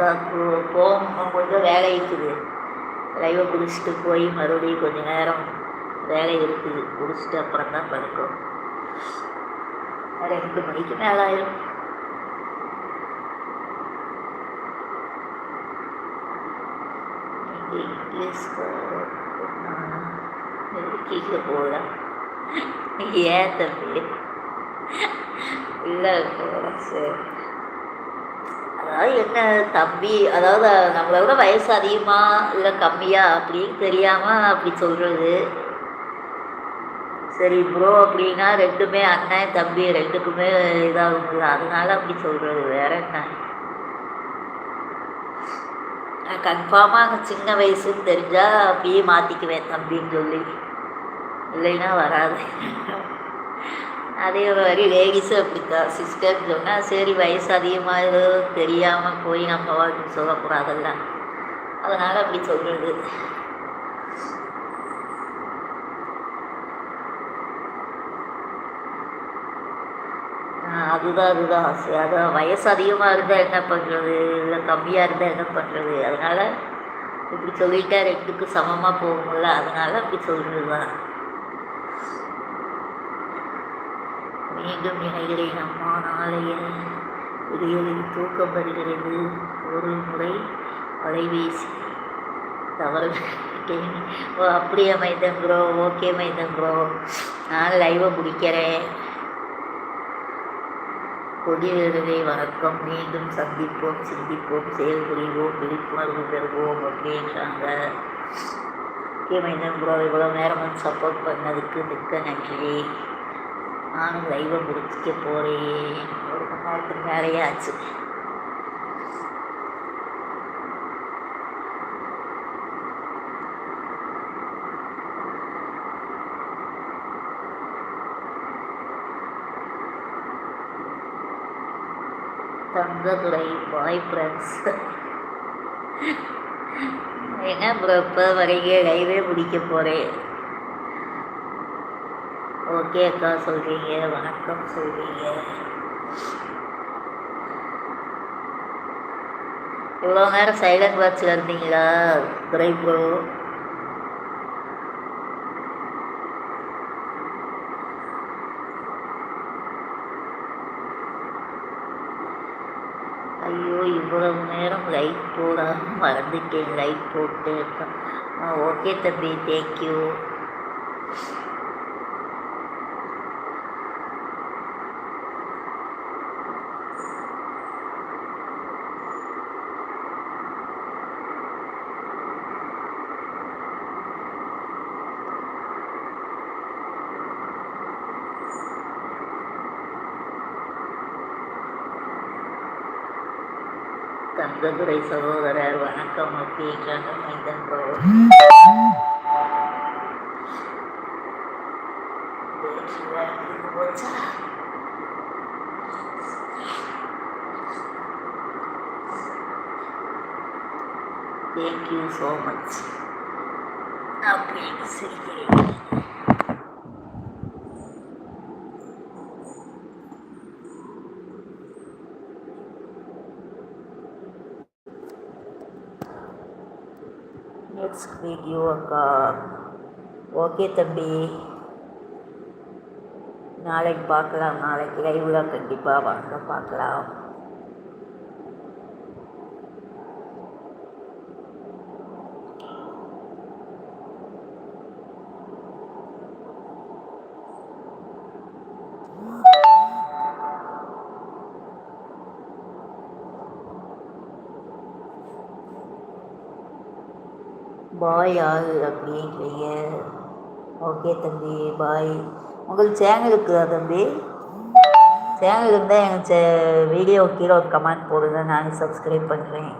அதான் போகும் கொஞ்சம் வேலை இருக்குது. லைவை குடிச்சிட்டு போய் மறுபடியும் கொஞ்சம் நேரம் வேலை இருக்குது. குடிச்சிட்டு அப்புறம் தான் படுக்கும் ரெண்டு மணிக்கு மேலே ஆயிரும். இங்கிலீஷ் கீழே போகலாம் ஏன் தம்பி? இல்லை சரி. அதாவது என்ன தம்பி? அதாவது நம்மளை விட வயசு அதிகமாக இல்லை கம்மியாக அப்படின்னு தெரியாமல் அப்படி சொல்கிறது சரி ப்ரோ அப்படின்னா ரெண்டுமே அண்ணன் தம்பி ரெண்டுக்குமே இதாகும் அதனால அப்படி சொல்கிறது வேற என்ன? நான் கன்ஃபார்மாக சின்ன வயசுன்னு தெரிஞ்சால் அப்படியே மாற்றிக்குவேன் தம்பின்னு சொல்லி. இல்லைன்னா வராது. அதே மாதிரி லேடிஸும் அப்படித்தான் சிஸ்டர்னு சொன்னால் சரி வயசு அதிகமாக ஏதோ தெரியாமல் போய் நம்ம வாழ்க்கை சொல்லக்கூடாதுல்ல. அதனால் அப்படி சொல்கிறது அதுதான் அதுதான். சரி அதான். வயசு அதிகமாக இருந்தால் என்ன பண்ணுறது இல்லை கம்மியாக இருந்தால் என்ன பண்ணுறது அதனால் இப்படி சொல்லிட்டா ரெண்டுக்கும் சமமாக போகும்ல. அதனால் அப்படி சொல்கிறது தான் மீண்டும் இணைகிறேன் அம்மா நாளையில் விடியலில் தூக்கம் வருகிறது ஒரு முறை அலைபேசி தவறு ஓ அப்படியே Maithan bro okay Maithan bro நான் லைவை முடிக்கிறேன். கொடியேறுவே வணக்கம். மீண்டும் சந்திப்போம் சிந்திப்போம் செயல்புரிவோம் விழிப்புணர்வு பெறுவோம். அப்படின்றாங்க ஓகே மைதன் ப்ரோ இவ்வளோ நேரம் வந்து சப்போர்ட் பண்ணதுக்கு மிக்க நன்றி. நானும் லைவை முடிக்க போகிறேன் ஒரு மணி நேரத்துக்கு மேலேயே ஆச்சு. தங்கதுரை பாய் ஃப்ரெண்ட்ஸ் என்ன ப்ரோ இப்போ வரைக்கும் லைவே முடிக்க போகிறேன் ஓகே அக்கா சொல்கிறீங்க வணக்கம் சொல்கிறீங்க இவ்வளோ நேரம் சைலண்ட் வாட்சில் இருந்தீங்களா? துரை ப்ரோ ஐயோ இவ்வளவு நேரம் லைட் போடாமல் மறந்துட்டேன் லைட் போட்டு இருக்கேன் ஓகே தம்பி தேங்க்யூ தங்கதுரை சகோதரர் வணக்கம் அப்படின்றாங்க மைந்தன் ப்ரோ போச்சா தேங்க்யூ ஸோ மச் அப்படின்னு சொல்லிக்கிறேன் நெக்ஸ்ட் வீடியோ அக்கா ஓகே தம்பி. நாளைக்கு பார்க்கலாம் நாளைக்கு லைவில் கண்டிப்பாக வாங்க பார்க்கலாம். பாய் ஆள் அப்படின்றீங்க ஓகே தம்பி பாய் உங்களுக்கு சேனல் இருக்குதா தம்பி? சேனல் இருந்தால் எங்கள் சே வீடியோ கீழே ஒரு கமெண்ட் போடுங்க. நானும் சப்ஸ்கிரைப் பண்ணுறேன்